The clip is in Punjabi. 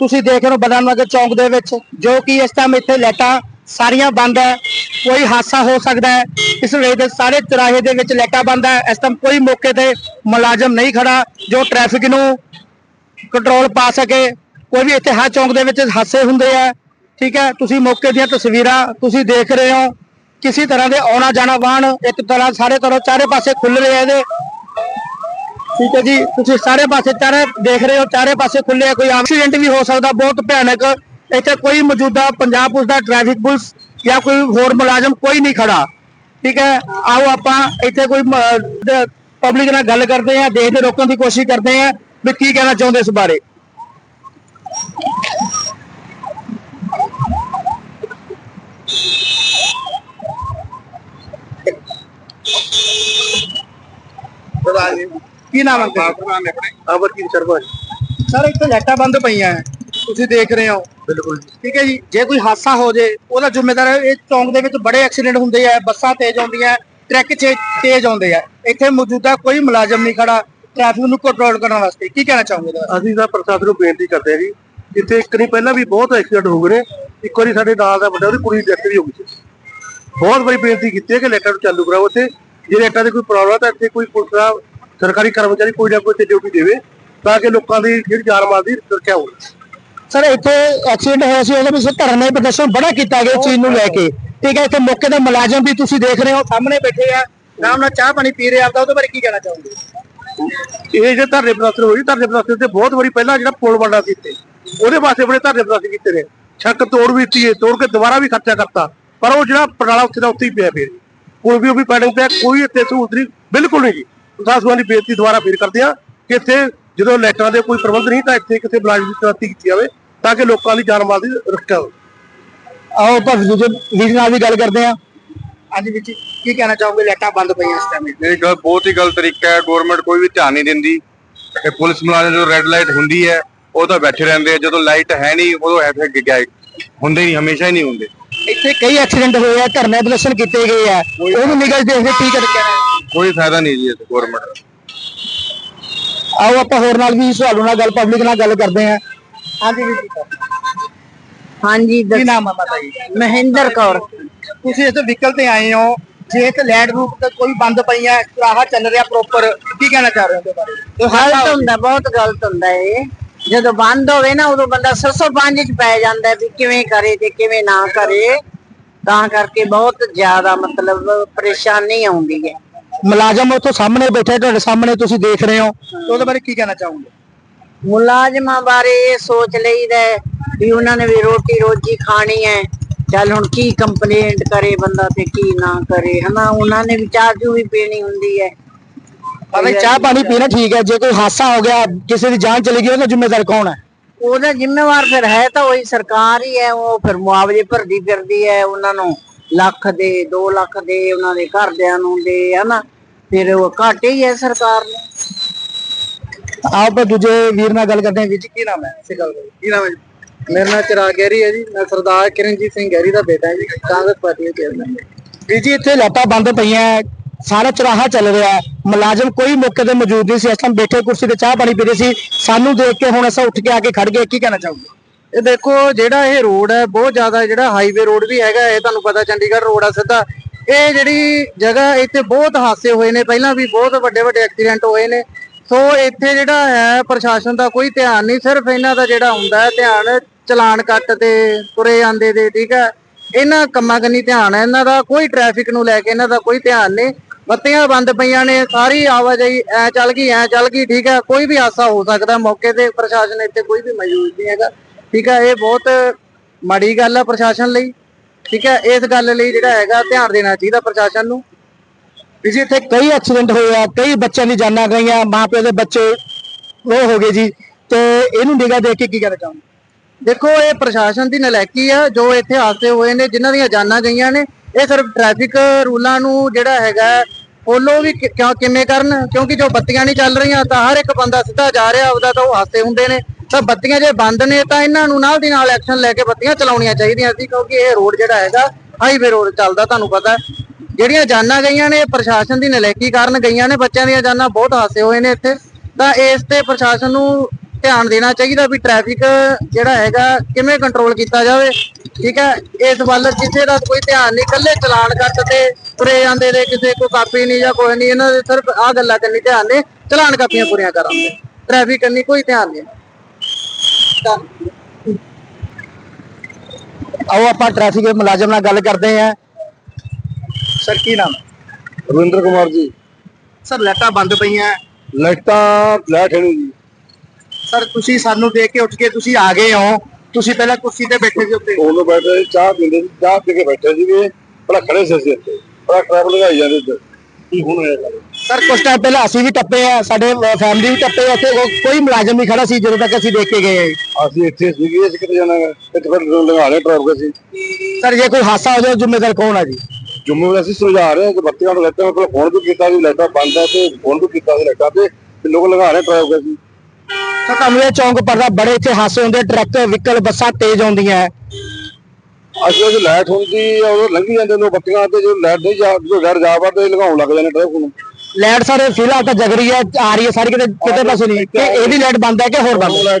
ਤੁਸੀਂ ਦੇਖ ਰਹੇ ਹੋ ਬਦਾਮ ਚੌਂਕ ਦੇ ਵਿੱਚ, ਜੋ ਕਿ ਇਸ ਟਾਈਮ ਇੱਥੇ ਲਾਈਟਾਂ ਸਾਰੀਆਂ ਬੰਦ ਹੈ, ਕੋਈ ਹਾਦਸਾ ਹੋ ਸਕਦਾ ਹੈ, ਇਸ ਵੇਲੇ ਦੇ ਸਾਰੇ ਚੁਰਾਹੇ ਦੇ ਵਿੱਚ ਲਾਈਟਾਂ ਬੰਦ ਹੈ, ਇਸ ਟਾਈਮ ਕੋਈ ਮੌਕੇ ਤੇ ਮੁਲਾਜ਼ਮ ਨਹੀਂ ਖੜਾ ਜੋ ਟ੍ਰੈਫਿਕ ਨੂੰ ਕੰਟਰੋਲ ਪਾ ਸਕੇ, ਕੋਈ ਵੀ ਇੱਥੇ ਹਰ ਚੌਂਕ ਦੇ ਵਿੱਚ ਹਾਦਸੇ ਹੁੰਦੇ ਆ, ਠੀਕ ਹੈ, ਤੁਸੀਂ ਮੌਕੇ ਦੀਆਂ ਤਸਵੀਰਾਂ ਤੁਸੀਂ ਦੇਖ ਰਹੇ ਹੋ, ਕਿਸੇ ਤਰ੍ਹਾਂ ਦੇ ਆਉਣਾ ਜਾਣਾ ਵਾਹਨ ਇੱਕ ਤਰ੍ਹਾਂ ਸਾਰੇ ਤਰ੍ਹਾਂ ਚਾਰੇ ਪਾਸੇ ਖੁੱਲ ਰਹੇ ਇਹਦੇ ਠੀਕ ਹੈ ਜੀ, ਤੁਸੀਂ ਸਾਰੇ ਪਾਸੇ ਚਾਰੇ ਦੇਖ ਰਹੇ ਹੋ, ਚਾਰੇ ਪਾਸੇ ਖੁੱਲੇ ਆ, ਕੋਈ ਐਕਸੀਡੈਂਟ ਵੀ ਹੋ ਸਕਦਾ, ਬਹੁਤ ਭਿਆਨਕ। ਇੱਥੇ ਕੋਈ ਮੌਜੂਦਾ ਪੰਜਾਬ ਪੁਲਿਸ ਦਾ ਟ੍ਰੈਫਿਕ ਪੁਲਿਸ ਜਾਂ ਕੋਈ ਹੋਰ ਮੁਲਾਜ਼ਮ ਕੋਈ ਨਹੀਂ ਖੜਾ। ਠੀਕ ਹੈ, ਆਓ ਆਪਾਂ ਇੱਥੇ ਕੋਈ ਪਬਲਿਕ ਨਾਲ ਗੱਲ ਕਰਦੇ ਆ ਦੇਖਦੇ ਰੋਕਣ ਦੀ ਕੋਸ਼ਿਸ਼ ਕਰਦੇ ਆ ਵੀ ਕੀ ਕਹਿਣਾ ਚਾਹੁੰਦੇ ਇਸ ਬਾਰੇ। ਕੀ ਨਾਮ ਹੈ ਤੁਹਾਡਾ? ਅਮਰਜੀਤ ਸ਼ਰਮਾ ਸਰ ਇੱਥੇ ਲਾਈਟਾਂ ਬੰਦ ਪਈਆਂ ਹੈ। ਤੁਸੀਂ ਦੇਖ ਰਹੇ ਹੋ। ਬਿਲਕੁਲ ਠੀਕ ਹੈ ਜੀ ਜੇ ਕੋਈ ਹਾਦਸਾ ਹੋ ਜੇ ਉਹਦਾ ਜ਼ਿੰਮੇਦਾਰ ਇਹ ਚੌਂਕ ਦੇ ਵਿੱਚ ਬੜੇ ਐਕਸੀਡੈਂਟ ਹੁੰਦੇ ਆ ਬੱਸਾਂ ਤੇਜ਼ ਆਉਂਦੀਆਂ ਟਰੱਕ ਤੇਜ਼ ਆਉਂਦੇ ਆ। ਇੱਥੇ ਮੌਜੂਦਾ ਕੋਈ ਮੁਲਾਜ਼ਮ ਨਹੀਂ ਖੜਾ ਟ੍ਰੈਫਿਕ ਨੂੰ ਕੰਟਰੋਲ ਕਰਨ ਵਾਸਤੇ। ਕੀ ਕਹਿਣਾ ਚਾਹੋਗੇ? ਅਸੀਂ ਤਾਂ ਪ੍ਰਸ਼ਾਸਨ ਨੂੰ ਬੇਨਤੀ ਕਰਦੇ ਹਾਂ ਜੀ ਇੱਥੇ ਇੱਕ ਨਹੀਂ ਪਹਿਲਾਂ ਵੀ ਬਹੁਤ ਐਕਸੀਡੈਂਟ ਹੋ ਗਏ ਨੇ ਇੱਕ ਵਾਰੀ ਸਾਡੇ ਨਾਲ ਦਾ ਵੱਡਾ ਉਹਦੀ ਕੁੜੀ ਡੈਥ ਵੀ ਹੋ ਗਈ ਸੀ। ਬਹੁਤ ਵਾਰੀ ਬੇਨਤੀ ਕੀਤੀ ਹੈ ਕਿ ਲੈਟਰ ਨੂੰ ਚਾਲੂ ਕਰਾਓ ਇੱਥੇ। ਜੇ ਲੈਟਰ ਦੀ ਕੋਈ ਪ੍ਰੋਬਲਮ ਹੈ ਤਾਂ ਇੱਥੇ ਕੋਈ ਪੁਲਿਸ ਦਾ ਸਰਕਾਰੀ ਕਰਮਚਾਰੀ ਕੋਈ ਨਾ ਕੋਈ ਤੇ ਡਿਊਟੀ ਦੇਵੇ ਤਾਂ ਕਿ ਲੋਕਾਂ ਦੀ ਜਿਹੜੀ ਜਾਨ ਮਾਲ ਦੀ ਸੁਰੱਖਿਆ ਹੋਵੇ। ਸਰ ਇੱਥੇ ਐਕਸੀਡੈਂਟ ਹੋਇਆ ਸੀ ਉਹਦੇ ਵਿੱਚ ਧਰਨੇ ਪ੍ਰਦਰਸ਼ਨ ਬੜਾ ਕੀਤਾ ਗਿਆ ਚੀਜ਼ ਨੂੰ ਲੈ ਕੇ। ਠੀਕ ਹੈ ਇੱਥੇ ਮੌਕੇ ਦੇ ਮੁਲਾਜ਼ਮ ਵੀ ਤੁਸੀਂ ਦੇਖ ਰਹੇ ਹੋ ਸਾਹਮਣੇ ਬੈਠੇ ਆ। ਆਰਾਮ ਨਾਲ ਚਾਹ ਪਾਣੀ ਪੀ ਰਹੇ ਆਪਦਾ ਉਹਦੇ ਬਾਰੇ ਕੀ ਕਹਿਣਾ ਚਾਹੋਗੇ? ਇਹ ਜੇ ਧਰਨੇ ਪ੍ਰਦਰਸ਼ਨ ਹੋਈ ਧਰਨੇ ਪ੍ਰਦਰਸ਼ਨ ਤੇ ਬਹੁਤ ਵਾਰੀ ਪਹਿਲਾਂ ਜਿਹੜਾ ਪੁਲ ਬਣਦਾ ਸੀ ਇੱਥੇ ਉਹਦੇ ਵਾਸਤੇ ਬੜੇ ਧਰਨੇ ਪ੍ਰਦਰਸ਼ਨ ਕੀਤੇ ਨੇ। ਛੱਕ ਤੋੜ ਵੀ ਦਿੱਤੀ ਤੋੜ ਕੇ ਦੁਬਾਰਾ ਵੀ ਖਰਚਾ ਕਰਤਾ। ਪਰ ਉਹ ਜਿਹੜਾ ਪਟਾਲਾ ਉੱਥੇ ਦਾ ਉੱਥੇ ਹੀ ਪਿਆ ਫਿਰ। ਪੁਲ ਵੀ ਉਹ ਵੀ ਪੈਡਿੰਗ ਤੇ ਕੋਈ ਇੱਥੇ ਸਹੂਲਤ ਨਹੀਂ ਬਿਲਕੁਲ ਨਹੀਂ ਜੀ। ਪ੍ਰਸ਼ਾਸਨ ਦੀ ਬੇਨਤੀ ਦੁਬਾਰਾ ਫੇਰ ਕਰਦੇ ਆ ਕਿ ਇੱਥੇ ਜਦੋਂ ਲਾਈਟਾਂ ਦੇ ਕੋਈ ਪ੍ਰਬੰਧ ਨਹੀਂ ਤਾਂ ਇੱਥੇ ਕਿਸੇ ਮੁਲਾਜ਼ਮ ਦੀ ਤੈਨਾਤੀ ਕੀਤੀ ਜਾਵੇ ਤਾਂ ਕਿ ਲੋਕਾਂ ਦੀ ਜਾਨ ਮਾਲ ਦੀ ਰੱਖਿਆ ਹੋਵੇ। ਆਓ ਆਪਾਂ ਦੂਜੇ ਵੀਰ ਨਾਲ ਵੀ ਗੱਲ ਕਰਦੇ ਆ ਹਾਂਜੀ ਵਿੱਚ ਕੀ ਕਹਿਣਾ ਚਾਹੋਗੇ? ਲਾਈਟਾਂ ਬੰਦ ਪਈਆਂ ਇਸ ਟਾਈਮ ਇਹ ਗੱਲ ਬਹੁਤ ਹੀ ਗਲਤ ਤਰੀਕਾ ਹੈ। ਗਵਰਨਮੈਂਟ ਕੋਈ ਵੀ ਧਿਆਨ ਨਹੀਂ ਦਿੰਦੀ। ਇਹ ਪੁਲਿਸ ਮੁਲਾਜ਼ਮ ਜਦੋਂ ਰੈੱਡ ਲਾਈਟ ਹੁੰਦੀ ਹੈ ਉਹ ਤਾਂ ਬੈਠੇ ਰਹਿੰਦੇ ਆ। ਜਦੋਂ ਲਾਈਟ ਹੈ ਨਹੀਂ ਉਦੋਂ ਫਿਰ ਗਿਆ ਹੁੰਦੇ ਨਹੀਂ ਹਮੇਸ਼ਾ ਹੀ ਨਹੀਂ ਹੁੰਦੇ। ਇੱਥੇ ਕਈ ਐਕਸੀਡੈਂਟ ਹੋਏ ਆ ਧਰਨੇ ਪ੍ਰਦਰਸ਼ਨ ਕੀਤੇ ਗਏ ਆ। ਉਹਨੂੰ ਨਿਗਲ ਦੇਖਦੇ ਕੀ ਕਰ ਕਹਿਣਾ ਕੋਈ ਫਾਇਦਾ ਨਹੀਂ ਜੀ ਇਸ ਗਵਰਨਮੈਂਟ ਦਾ। ਆਓ ਆਪਾਂ ਹੋਰ ਨਾਲ ਵੀ ਤੁਹਾਨੂੰ ਨਾਲ ਗੱਲ ਪਬਲਿਕ ਨਾਲ ਗੱਲ ਕਰਦੇ ਆ ਹਾਂਜੀ ਵੀਰ ਜੀ। ਹਾਂਜੀ ਕੀ ਨਾਮ ਆ ਮਾਤਾ ਜੀ? ਮਹਿੰਦਰ ਕੌਰ। ਤੁਸੀਂ ਇਸ ਵਹੀਕਲ ਤੇ ਆਏ ਹੋ। ਜੇ ਤੇ ਲੈਡ ਰੂਟ ਤੇ ਕੋਈ ਬੰਦ ਪਈਆਂ ਰਾਹ ਚੱਲ ਰਿਹਾ ਪ੍ਰੋਪਰ ਕੀ ਕਹਿਣਾ ਚਾਹ ਰਹੇ ਹੋ ਉਹਦੇ ਬਾਰੇ? ਇਹ ਹਾਦਸਾ ਗਲਤ ਹੋ ਹੁੰਦਾ ਬਹੁਤ ਗਲਤ ਹੁੰਦਾ ਇਹ। ਜਦੋਂ ਬੰਦ ਹੋਵੇ ਨਾ ਉਦੋਂ ਬੰਦਾ ਸਰਸੋਂ ਪੰਜ ਚ ਪੈ ਜਾਂਦਾ ਵੀ ਕਿਵੇਂ ਕਰੇ ਤੇ ਕਿਵੇਂ ਨਾ ਕਰੇ। ਤਾਂ ਕਰਕੇ ਬਹੁਤ ਜ਼ਿਆਦਾ ਮਤਲਬ ਪਰੇਸ਼ਾਨੀ ਆਉਂਦੀ ਹੈ। ਮੁਲਾਜ਼ਮ ਉੱਥੋਂ ਸਾਹਮਣੇ ਬੈਠੇ ਤੁਹਾਡੇ ਸਾਹਮਣੇ ਤੁਸੀਂ ਦੇਖ ਰਹੇ ਹੋ। ਤੇ ਉਹਦੇ ਬਾਰੇ ਕੀ ਕਹਿਣਾ ਚਾਹੋਗੇ? ਮੁਲਾਜ਼ਮਾਂ ਬਾਰੇ ਇਹ ਸੋਚ ਲਈਦਾ ਹੈ ਵੀ ਉਹਨਾਂ ਨੇ ਵੀ ਰੋਟੀ ਰੋਜੀ ਖਾਣੀ ਹੈ। ਚੱਲ ਹੁਣ ਕੀ ਕੰਪਲੇਂਟ ਕਰੇ ਬੰਦਾ ਤੇ ਕੀ ਨਾ ਕਰੇ ਹਨਾ? ਉਹਨਾਂ ਨੇ ਵੀ ਚਾਹ ਚੂਹ ਵੀ ਪੀਣੀ ਹੁੰਦੀ ਹੈ। ਭਾਵੇਂ ਚਾਹ ਪਾਣੀ ਪੀਣਾ ਠੀਕ ਹੈ ਜੇ ਕੋਈ ਹਾਦਸਾ ਹੋ ਗਿਆ ਕਿਸੇ ਦੀ ਜਾਨ ਚਲੀ ਗਈ ਉਹਦਾ ਜ਼ਿੰਮੇਦਾਰ ਕੌਣ ਹੈ? ਉਹਦਾ ਜ਼ਿੰਮੇਵਾਰ ਫਿਰ ਹੈ ਤਾਂ ਉਹੀ ਸਰਕਾਰ ਹੀ ਹੈ ਉਹ ਫਿਰ ਮੁਆਵਜ਼ੇ ਭਰਦੀ ਫਿਰਦੀ ਹੈ ਉਹਨਾਂ ਨੂੰ। ਲੱਖ ਦੇ 2 ਲੱਖ ਦੇ ਉਹਨਾਂ ਦੇ ਘਰਦਿਆਂ ਨੂੰ ਦੇ ਹਨਾ? ਫਿਰ ਉਹ ਘਾਟੇ ਹੀ ਹੈ ਸਰਕਾਰ ਨੂੰ। ਆਓ ਆਪਾਂ ਦੂਜੇ ਵੀਰ ਨਾਲ ਗੱਲ ਕਰਦੇ ਹਾਂ ਵੀਰ ਜੀ ਕੀ ਨਾਮ ਹੈ? ਇਸੇ ਗੱਲ। ਕੀ ਨਾਮ ਹੈ ਮੇਰਾ ਨਾਮ ਚਿਰਾਗ ਗਹਿਰੀ ਹੈ ਜੀ ਮੈਂ ਸਰਦਾਰ ਕਿਰਨਜੀਤ ਸਿੰਘ ਗਹਿਰੀ ਦਾ ਬੇਟਾ ਜੀ ਕਾਂਗਰਸ ਪਾਰਟੀ ਦੇ ਚੇਅਰਮੈਨ ਵੀਰ ਜੀ ਇੱਥੇ ਲਾਟਾਂ ਬੰਦ ਪਈਆਂ ਸਾਰਾ ਚੁਰਾਹਾ ਚੱਲ ਰਿਹਾ ਹੈ। ਮੁਲਾਜ਼ਮ ਕੋਈ ਮੌਕੇ ਤੇ ਮੌਜੂਦ ਨਹੀਂ ਸੀ ਇਸ ਟਾਈਮ ਬੈਠੇ ਕੁਰਸੀ ਤੇ ਚਾਹ ਪਾਣੀ ਪੀ ਰਹੇ ਸੀ। ਸਾਨੂੰ ਦੇਖ ਕੇ ਹੁਣ ਅਸਾਂ ਉੱਠ ਕੇ ਆ ਕੇ ਖੜ ਗਏ ਕੀ ਕਹਿਣਾ ਚਾਹੋਗੇ? ਇਹ ਦੇਖੋ ਜਿਹੜਾ ਇਹ ਰੋਡ ਹੈ, ਬਹੁਤ ਜ਼ਿਆਦਾ ਜਿਹੜਾ ਹਾਈਵੇ ਰੋਡ ਵੀ ਹੈਗਾ, ਇਹ ਤੁਹਾਨੂੰ ਪਤਾ ਚੰਡੀਗੜ੍ਹ ਰੋਡ ਆ ਸਿੱਧਾ। ਇਹ ਜਿਹੜੀ ਜਗ੍ਹਾ ਇੱਥੇ ਬਹੁਤ ਹਾਦਸੇ ਹੋਏ ਨੇ, ਪਹਿਲਾਂ ਵੀ ਬਹੁਤ ਵੱਡੇ ਵੱਡੇ ਐਕਸੀਡੈਂਟ ਹੋਏ ਨੇ। ਸੋ ਇੱਥੇ ਜਿਹੜਾ ਹੈ, ਪ੍ਰਸ਼ਾਸਨ ਦਾ ਕੋਈ ਧਿਆਨ ਨਹੀਂ, ਸਿਰਫ ਇਹਨਾਂ ਦਾ ਜਿਹੜਾ ਹੁੰਦਾ ਹੈ, ਧਿਆਨ ਚਲਾਨ ਕੱਟ ਤੇ ਤੁਰੇ ਜਾਂਦੇ ਦੇ ਠੀਕ ਹੈ। ਇਹਨਾਂ ਕੰਮਾਂ ਕੰਨੀ ਧਿਆਨ ਹੈ, ਇਹਨਾਂ ਦਾ ਕੋਈ ਟ੍ਰੈਫਿਕ ਨੂੰ ਲੈ ਕੇ ਇਹਨਾਂ ਦਾ ਕੋਈ ਧਿਆਨ ਨਹੀਂ। ਬੱਤੀਆਂ ਬੰਦ ਪਈਆਂ ਨੇ, ਸਾਰੀ ਆਵਾਜਾਈ ਐ ਚੱਲ ਗਈ, ਐ ਚੱਲ ਗਈ, ਠੀਕ ਹੈ। ਕੋਈ ਵੀ ਹਾਸਾ ਹੋ ਸਕਦਾ ਮੌਕੇ ਤੇ, ਪ੍ਰਸ਼ਾਸਨ ਇੱਥੇ ਕੋਈ ਵੀ ਮੌਜੂਦ ਨਹੀਂ ਹੈਗਾ। ਠੀਕ ਹੈ ਇਹ ਬਹੁਤ ਮਾੜੀ ਗੱਲ ਆ ਪ੍ਰਸ਼ਾਸਨ ਲਈ, ਠੀਕ ਹੈ ਇਸ ਗੱਲ ਲਈ ਜਿਹੜਾ ਹੈਗਾ ਧਿਆਨ ਦੇਣਾ ਚਾਹੀਦਾ ਪ੍ਰਸ਼ਾਸਨ ਨੂੰ। ਜੀ ਇੱਥੇ ਕਈ ਐਕਸੀਡੈਂਟ ਹੋਏ ਆ, ਕਈ ਬੱਚਿਆਂ ਦੀ ਜਾਨਾਂ ਗਈਆਂ ਮਾਪਿਆਂ ਦੇ ਬੱਚੇ ਉਹ ਹੋ ਗਏ ਜੀ, ਤੇ ਇਹਨੂੰ ਨਿਗਾ ਦੇਖ ਕੇ ਕੀ ਕਹਿਣਾ ਚਾਹੁੰਦੇ ਦੇਖੋ, ਇਹ ਪ੍ਰਸ਼ਾਸਨ ਦੀ ਨਲਾਇਕੀ ਆ, ਜੋ ਇੱਥੇ ਹਾਦਸੇ ਹੋਏ ਨੇ, ਜਿਨ੍ਹਾਂ ਦੀਆਂ ਜਾਨਾਂ ਗਈਆਂ ਨੇ, ਇਹ ਸਿਰਫ ਟ੍ਰੈਫਿਕ ਰੂਲਾਂ ਨੂੰ ਜਿਹੜਾ ਹੈਗਾ ਫੋਲੋ ਵੀ ਕਿਵੇਂ ਕਰਨ? ਕਿਉਂਕਿ ਜੋ ਬੱਤੀਆਂ ਨਹੀਂ ਚੱਲ ਰਹੀਆਂ, ਤਾਂ ਹਰ ਇੱਕ ਬੰਦਾ ਸਿੱਧਾ ਜਾ ਰਿਹਾ ਉਹਦਾ ਤਾਂ ਉਹ ਹਾਦਸੇ ਹੁੰਦੇ ਨੇ। ਤਾਂ ਬੱਤੀਆਂ ਜੇ ਬੰਦ ਨੇ ਤਾਂ ਇਹਨਾਂ ਨੂੰ ਨਾਲ ਦੀ ਨਾਲ ਐਕਸ਼ਨ ਲੈ ਕੇ ਬੱਤੀਆਂ ਚਲਾਉਣੀਆਂ ਚਾਹੀਦੀਆਂ ਸੀ, ਕਿਉਂਕਿ ਇਹ ਰੋਡ ਜਿਹੜਾ ਹੈਗਾ ਹਾਈਵੇ ਰੋਡ ਚੱਲਦਾ, ਤੁਹਾਨੂੰ ਪਤਾ ਜਿਹੜੀਆਂ ਜਾਨਾਂ ਗਈਆਂ ਨੇ ਪ੍ਰਸ਼ਾਸਨ ਦੀ ਨਲਾਇਕੀ ਕਾਰਨ ਗਈਆਂ ਨੇ, ਬੱਚਿਆਂ ਦੀਆਂ ਜਾਨਾਂ ਬਹੁਤ ਹਾਸੇ ਹੋਏ ਨੇ ਇੱਥੇ। ਤਾਂ ਇਸ ਤੇ ਪ੍ਰਸ਼ਾਸਨ ਨੂੰ ਧਿਆਨ ਦੇਣਾ ਚਾਹੀਦਾ ਵੀ ਟ੍ਰੈਫਿਕ ਜਿਹੜਾ ਹੈਗਾ, ਕਿਵੇਂ ਕੰਟਰੋਲ ਕੀਤਾ ਜਾਵੇ, ਠੀਕ ਹੈ? ਇਸ ਵੱਲ ਕਿਸੇ ਦਾ ਕੋਈ ਧਿਆਨ ਨਹੀਂ ਕੱਲੇ ਚਲਾਨ ਕੱਟ ਤੇ ਤੁਰੇ ਜਾਂਦੇ ਨੇ, ਕਿਸੇ ਕੋਈ ਕਾਪੀ ਨਹੀਂ ਜਾਂ ਕੋਈ ਨਹੀਂ, ਇਹਨਾਂ ਦੇ ਸਿਰਫ ਆ ਗੱਲਾਂ ਕਰਨੀ ਧਿਆਨ ਨੇ, ਚਲਾਨ ਕਾਪੀਆਂ ਪੂਰੀਆਂ ਕਰਾਂਗੇ। ਟ੍ਰੈਫਿਕ ਕਰਨੀ ਕੋਈ ਧਿਆਨ ਨਹੀਂ। ਆਓ ਆਪਾਂ ਟ੍ਰੈਫਿਕ ਦੇ ਮੁਲਾਜ਼ਮ ਨਾਲ ਗੱਲ ਕਰਦੇ ਹਾਂ। ਸਰ ਕੀ ਨਾਮ? ਰਵਿੰਦਰ ਕੁਮਾਰ ਜੀ। ਸਰ ਲਾਈਟਾਂ ਬੰਦ ਪਈਆਂ। ਲਾਈਟਾਂ ਲੈਟ ਹੈ ਜੀ। ਸਰ ਤੁਸੀਂ ਸਾਨੂੰ ਦੇਖ ਕੇ ਉੱਠ ਕੇ ਤੁਸੀਂ ਆ ਗਏ ਹੋ। ਤੁਸੀਂ ਪਹਿਲਾਂ ਕੁਰਸੀ ਤੇ ਬੈਠੇ ਸੀ ਉੱਤੇ ਉਦੋਂ ਬੈਠੇ ਚਾਹ ਪੀਂਦੇ ਸੀ ਚਾਹ ਪੀ ਕੇ ਬੈਠੇ ਸੀਗੇ। ਪਹਿਲਾਂ ਖੜੇ ਸੀ ਅਸੀਂ ਇੱਥੇ। ਬੜਾ ਟ੍ਰੈਫਿਕ ਲਗਾਈ ਜਾਂਦੇ ਸੀ ਕੀ ਹੁਣ ਹੋਇਆ? ਗੱਲ? ਸਰ ਕੁਝ ਟਾਈਮ ਪਹਿਲਾਂ ਅਸੀਂ ਵੀ ਟੱਪੇ ਆ ਸਾਡੇ ਫੈਮਿਲੀ ਵੀ ਟੱਪੇ ਆ ਕੋ- ਕੋਈ ਮੁਲਾਜ਼ਮ ਨਹੀਂ ਖੜਾ ਸੀ ਜਦੋਂ ਤੱਕ ਅਸੀਂ ਦੇਖ ਕੇ ਗਏ ਹਾਂ। ਅਸੀਂ ਇੱਥੇ ਸੀਗੇ ਅਸੀਂ ਕਿਤੇ ਜਾਣਾ ਹੈ ਇੱਥੇ ਫਿਰ ਲਗਾ ਰਹੇ ਟ੍ਰੈਫਿਕ ਅਸੀਂ। ਸਰ ਜੇ ਕੋਈ ਹਾਦਸਾ ਹੋ ਜਾਏ ਜ਼ਿੰਮੇਦਾਰ ਕੌਣ ਆ ਜੀ? ਜੁੰਮੇ ਅਸੀਂ ਸੁਝਾ ਰਹੇ ਹਾਂ ਕਿ ਬੱਤੀਆਂ ਨੂੰ ਲਾਈਟਾਂ ਕੋਲ ਫੋਨ ਵੀ ਕੀਤਾ ਸੀ ਲਾਈਟਾਂ ਬੰਦ ਹੈ ਤੇ ਫੋਨ ਵੀ ਕੀਤਾ ਸੀ ਲਾਈਟਾਂ ਤੇ ਤੇ ਲੋਕ ਲਗਾ ਰਹੇ ਟ੍ਰੈਫਿਕ ਅਸੀਂ। ਸਰ ਤੁਹਾਨੂੰ ਇਹ ਚੌਂਕ ਪਰਦਾ ਬੜੇ ਇੱਥੇ ਹਾਦਸੇ ਹੁੰਦੇ ਟਰੱਕ ਵਹੀਕਲ ਬੱਸਾਂ ਤੇਜ਼ ਆਉਂਦੀਆਂ। ਹੈ। ਅਸੀਂ ਉਹ ਲਾਈਟ ਹੁੰਦੀ ਆ ਉਹ ਲੰਘੀ ਜਾਂਦੇ ਨੇ ਬੱਤੀਆਂ ਤੇ ਜੋ ਲਾਈਟ ਨਹੀਂ ਜਾ ਜੋ ਘਰ ਜਾ ਵੜਦੇ ਲਗਾਉਣ ਲੱਗ ਜਾਂਦੇ ਟ੍ਰੈਫਿਕ ਨੂੰ। ਲਾਈਟ ਸਰ ਫਿਲਹਾਲ ਤਾਂ ਜਗ ਰਹੀ ਹੈ ਆ ਰਹੀ ਹੈ ਸਾਰੀ ਕਿਤੇ ਕਿਤੇ ਪਾਸੇ ਨਹੀਂ। ਕਿ ਇਹਦੀ ਲਾਈਟ ਬੰਦ ਹੈ ਕਿ ਹੋਰ ਬੰਦ ਹੈ?